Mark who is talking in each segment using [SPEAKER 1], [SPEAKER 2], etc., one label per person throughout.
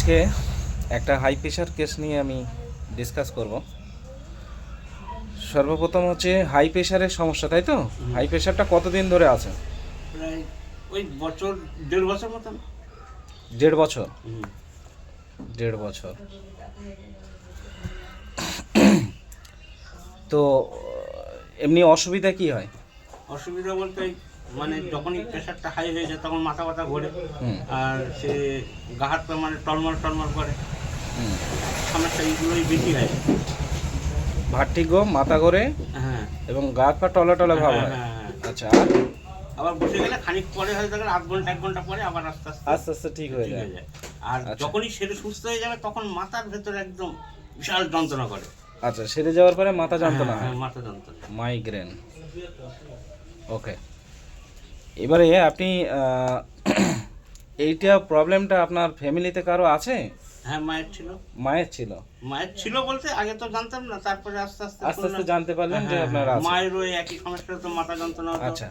[SPEAKER 1] আজকে একটা high pressure case নিয়ে আমি ডিসকাস করব। সর্বপ্রথম হচ্ছে হাই প্রেশারের সমস্যা তাই তো? হাই প্রেশারটা কতদিন ধরে আছে?
[SPEAKER 2] প্রায় ওই বছর দেড় বছর মতন।
[SPEAKER 1] দেড় বছর? দেড় বছর। তো এমনি অসুবিধা কি হয়?
[SPEAKER 2] অসুবিধা বলতে মানে যখনই প্রেশারটা হাই হয়ে যায় তখন মাথা ব্যথা ঘোরে। আর সে গা হাত পা মানে টলমল টলমল করে। সমস্যা এইগুলোই বেশি হয়।
[SPEAKER 1] ভার্টিগো মাথা ঘোরে
[SPEAKER 2] হ্যাঁ।
[SPEAKER 1] এবং গা হাত পা টলা টলা ভাব
[SPEAKER 2] হ্যাঁ,
[SPEAKER 1] হয়।
[SPEAKER 2] হ্যাঁ, হ্যাঁ।
[SPEAKER 1] আচ্ছা
[SPEAKER 2] আবার বসে গেলে খানিক পরে হয়তো গেলে আধ ঘণ্টা এক ঘণ্টা পরে আবার আস্তে আস্তে
[SPEAKER 1] আস্তে আস্তে ঠিক হয়ে যায়।
[SPEAKER 2] আর
[SPEAKER 1] আচ্ছা।
[SPEAKER 2] যখনই সেরে সুস্থ হয়ে যাবে তখন মাথার ভেতরে একদম বিশাল যন্ত্রণা করে।
[SPEAKER 1] আচ্ছা সেরে যাওয়ার পরে মাথা যন্ত্রণা
[SPEAKER 2] হ্যাঁ, মাথা যন্ত্রণা।
[SPEAKER 1] মাইগ্রেন ওকে এবারে আপনি এইটা প্রবলেমটা আপনার ফ্যামিলিতে কারও আছে?
[SPEAKER 2] হ্যাঁ মায়ের ছিল।
[SPEAKER 1] মায়ের ছিল?
[SPEAKER 2] মায়ের ছিল বলতে আগে তো জানতাম না তারপরে আস্তে আস্তে
[SPEAKER 1] আস্তে আস্তে জানতে পারলেন যে
[SPEAKER 2] হ্যাঁ,
[SPEAKER 1] আপনার
[SPEAKER 2] হ্যাঁ,
[SPEAKER 1] আছে।
[SPEAKER 2] মায়ের ওই একই সমস্যা তো মাথা যন্ত্রণা হতো।
[SPEAKER 1] আচ্ছা।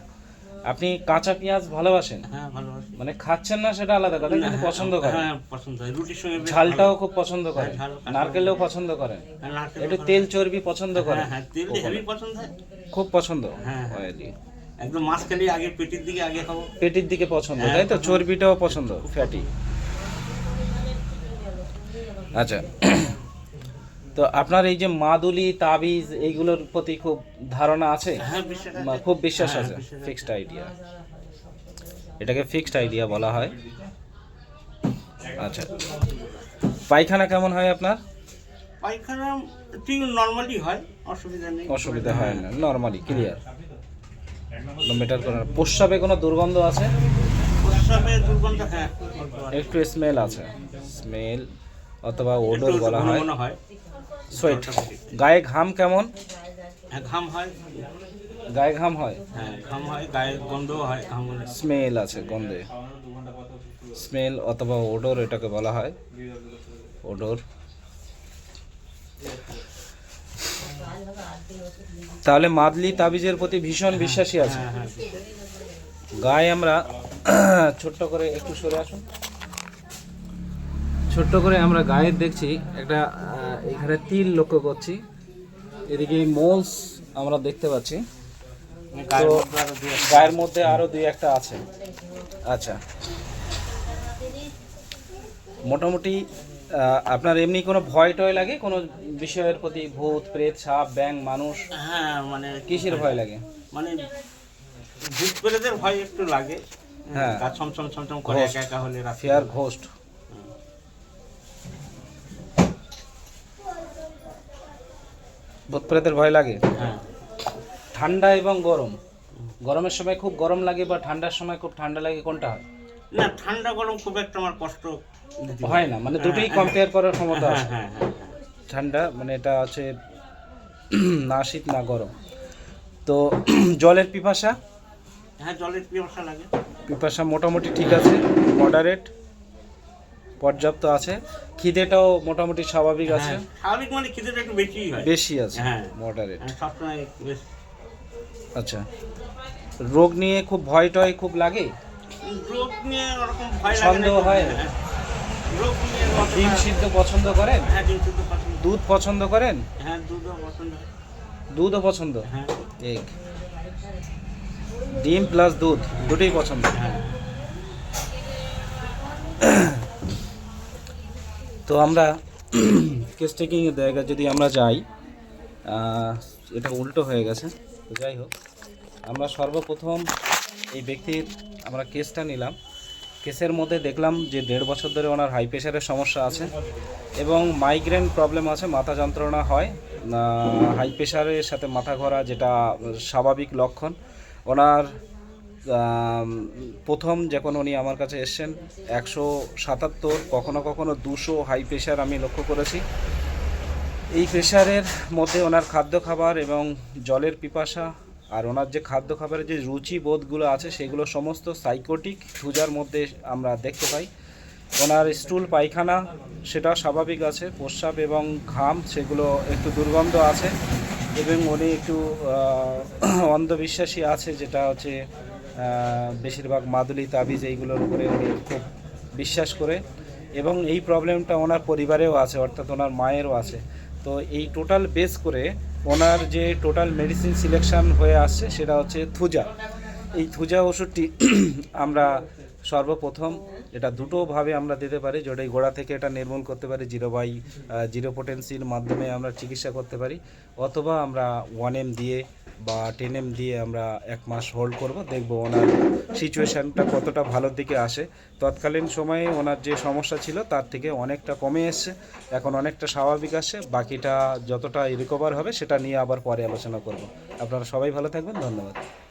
[SPEAKER 1] আপনি কাঁচা পেঁয়াজ ভালোবাসেন?
[SPEAKER 2] হ্যাঁ ভালোবাসি।
[SPEAKER 1] মানে খাচ্ছেন না সেটা আলাদা কথা কিন্তু
[SPEAKER 2] হ্যাঁ,
[SPEAKER 1] পছন্দ করেন
[SPEAKER 2] হ্যাঁ পছন্দ হয়। রুটির সঙ্গে
[SPEAKER 1] ঝালটাও খুব পছন্দ করেন
[SPEAKER 2] হ্যাঁ,
[SPEAKER 1] নারকেলেও পছন্দ করেন
[SPEAKER 2] হ্যাঁ,
[SPEAKER 1] একটু তেল চর্বি পছন্দ করেন
[SPEAKER 2] হ্যাঁ হ্যাঁ তেল হেভি পছন্দ হয়।
[SPEAKER 1] খুব পছন্দ
[SPEAKER 2] হ্যাঁ, হ্যাঁ। একদম মাছ খেলে আগে পেটের দিকে আগে খাব।
[SPEAKER 1] পেটির দিকে পছন্দ
[SPEAKER 2] হ্যাঁ,
[SPEAKER 1] তাই তো? চর্বিটাও পছন্দ ফ্যাটি আচ্ছা। তো আপনার এই যে মাদুলি তাবিজ এইগুলোর প্রতি খুব ধারণা আছে?
[SPEAKER 2] হ্যাঁ
[SPEAKER 1] খুব বিশ্বাস
[SPEAKER 2] হ্যাঁ, বিশ্বাস আছে।
[SPEAKER 1] ফিক্সড আইডিয়া এটাকে ফিক্সড আইডিয়া বলা হয়। আচ্ছা। পায়খানা কেমন হয় আপনার?
[SPEAKER 2] পায়খানা ঠিক নর্মালি হয় অসুবিধা নেই।
[SPEAKER 1] অসুবিধা হয় না। নর্মালি ক্লিয়ার মেটার করার। প্রস্রাবে কোনো দুর্গন্ধ আছে?
[SPEAKER 2] প্রস্রাবে দুর্গন্ধ হ্যাঁ।
[SPEAKER 1] একটু স্মেল আছে। স্মেল অথবা ওডর বলা হয়। সোয়েট গায়ে ঘাম কেমন?
[SPEAKER 2] হ্যাঁ ঘাম হয়।
[SPEAKER 1] গায়ে ঘাম হয়?
[SPEAKER 2] হ্যাঁ ঘাম হয় গায়ে গন্ধও হয় ঘাম
[SPEAKER 1] স্মেল আছে গন্ধে। স্মেল অথবা ওডর এটাকে বলা হয়। ওডর তাহলে মাদলি তাবিজের প্রতি ভীষণ বিশ্বাসী আছে।
[SPEAKER 2] হ্যাঁ হ্যাঁ
[SPEAKER 1] গায়ে আমরা ছোট্ট করে একটু সরে আসুন। ছোট্ট করে আমরা গায়ে দেখছি একটা এখানে তিল লক্ষ্য করছি। এদিকে মোলস আমরা দেখতে পাচ্ছি।
[SPEAKER 2] গায়ের মধ্যে আরও দুই একটা-
[SPEAKER 1] গায়ের মধ্যে আরও দুই একটা আছে। আচ্ছা। মোটামুটি আপনার এমনি কোনো ভয় টয় লাগে? কোনো বিষয়ের প্রতি ভূত প্রেত সাপ ব্যাং মানুষ?
[SPEAKER 2] হ্যাঁ মানে
[SPEAKER 1] কিসের ভয় লাগে?
[SPEAKER 2] মানে ভূত পেরেদের ভয় একটু লাগে।
[SPEAKER 1] হ্যাঁ।
[SPEAKER 2] গা ছমছম ছমছম করে. একা একা হলে
[SPEAKER 1] ফেয়ার ঘোস্ট ভূত প্রেতের ভয় লাগে?
[SPEAKER 2] হ্যাঁ।
[SPEAKER 1] ঠান্ডা এবং গরম। গরমের সময় খুব গরম লাগে বা ঠান্ডার সময় খুব ঠান্ডা লাগে কোনটা হয়?
[SPEAKER 2] না ঠান্ডা গরম খুব একটা আমার কষ্ট
[SPEAKER 1] হয় না মানে দুটোই কম্পেয়ার করার ক্ষমতা
[SPEAKER 2] হ্যাঁ
[SPEAKER 1] আছে।
[SPEAKER 2] হ্যাঁ হ্যাঁ
[SPEAKER 1] ঠান্ডা মানে এটা আছে না শীত না গরম। তো জলের পিপাসা?
[SPEAKER 2] হ্যাঁ জলের পিপাসা লাগে।
[SPEAKER 1] পিপাসা মোটামুটি ঠিক আছে মডারেট পর্যাপ্ত আছে। খিদেটাও মোটামুটি স্বাভাবিক আছে।
[SPEAKER 2] হ্যাঁ, স্বাভাবিক মানে খিদেটা একটু বেশিই হয়।
[SPEAKER 1] বেশি আছে
[SPEAKER 2] হ্যাঁ।
[SPEAKER 1] মডারেট
[SPEAKER 2] হ্যাঁ, বেশ।
[SPEAKER 1] আচ্ছা। রোগ নিয়ে খুব ভয় টয় খুব লাগে?
[SPEAKER 2] রোগ নিয়ে ওরকম ভয় লাগে
[SPEAKER 1] সন্দেহ হয়?
[SPEAKER 2] হ্যাঁ। নিয়ে
[SPEAKER 1] ডিম সিদ্ধ পছন্দ করেন?
[SPEAKER 2] হ্যাঁ ডিম সিদ্ধ পছন্দ।
[SPEAKER 1] দুধ পছন্দ করেন?
[SPEAKER 2] হ্যাঁ দুধও পছন্দ
[SPEAKER 1] দুধও পছন্দ?
[SPEAKER 2] হ্যাঁ।
[SPEAKER 1] এক। ডিম প্লাস দুধ দুটোই পছন্দ?
[SPEAKER 2] হ্যাঁ।
[SPEAKER 1] তো আমরা কেস টেকিং এর জায়গা যদি আমরা যাই এটা উল্টো হয়ে গেছে। তো যাই হোক আমরা সর্বপ্রথম এই ব্যক্তির আমরা কেসটা নিলাম। কেসের মধ্যে দেখলাম যে দেড় বছর ধরে ওনার হাই প্রেশারের সমস্যা আছে এবং মাইগ্রেন প্রবলেম আছে, মাথা যন্ত্রণা হয়। হাই প্রেশারের সাথে মাথা ঘোরা যেটা স্বাভাবিক লক্ষণ। ওনার প্রথম যখন উনি আমার কাছে এসছেন, একশো সাতাত্তর, কখনো কখনো দুশো হাই প্রেশার আমি লক্ষ্য করেছি। এই প্রেশারের মধ্যে ওনার খাদ্য খাবার এবং জলের পিপাসা আর ওনার যে খাদ্য খাবারের যে রুচি বোধগুলো আছে, সেগুলো সমস্ত সাইকোটিক খুঁজার মধ্যে আমরা দেখতে পাই। ওনার স্টুল, পায়খানা সেটা স্বাভাবিক আছে। প্রস্রাব এবং ঘাম, সেগুলো একটু দুর্গন্ধ আছে এবং উনি একটু অন্ধবিশ্বাসী আছে, যেটা হচ্ছে বেশিরভাগ মাদুলি, তাবিজ এইগুলোর উপরে উনি খুব বিশ্বাস করে। এবং এই প্রবলেমটা ওনার পরিবারেও আছে, অর্থাৎ ওনার মায়েরও আছে। তো এই টোটাল বেস করে ওনার যে টোটাল মেডিসিন সিলেকশন হয়ে আসছে, সেটা হচ্ছে থুজা। এই থুজা ওষুধটি আমরা সর্বপ্রথম এটা দুটোভাবে আমরা দিতে পারি, যেটা গোড়া থেকে এটা নির্মূল করতে পারি জিরো বাই জিরো পোটেন্সির মাধ্যমে আমরা চিকিৎসা করতে পারি, অথবা আমরা ওয়ান এম দিয়ে বা টেন এম দিয়ে আমরা এক মাস হোল্ড করব, দেখব ওনার সিচুয়েশানটা কতটা ভালোর দিকে আসে। তৎকালীন সময়ে ওনার যে সমস্যা ছিল, তার থেকে অনেকটা কমে এসছে, এখন অনেকটা স্বাভাবিক আসছে বাকিটা যতটা রিকভার হবে, সেটা নিয়ে আবার পরে আলোচনা করব। আপনারা সবাই ভালো থাকবেন, ধন্যবাদ।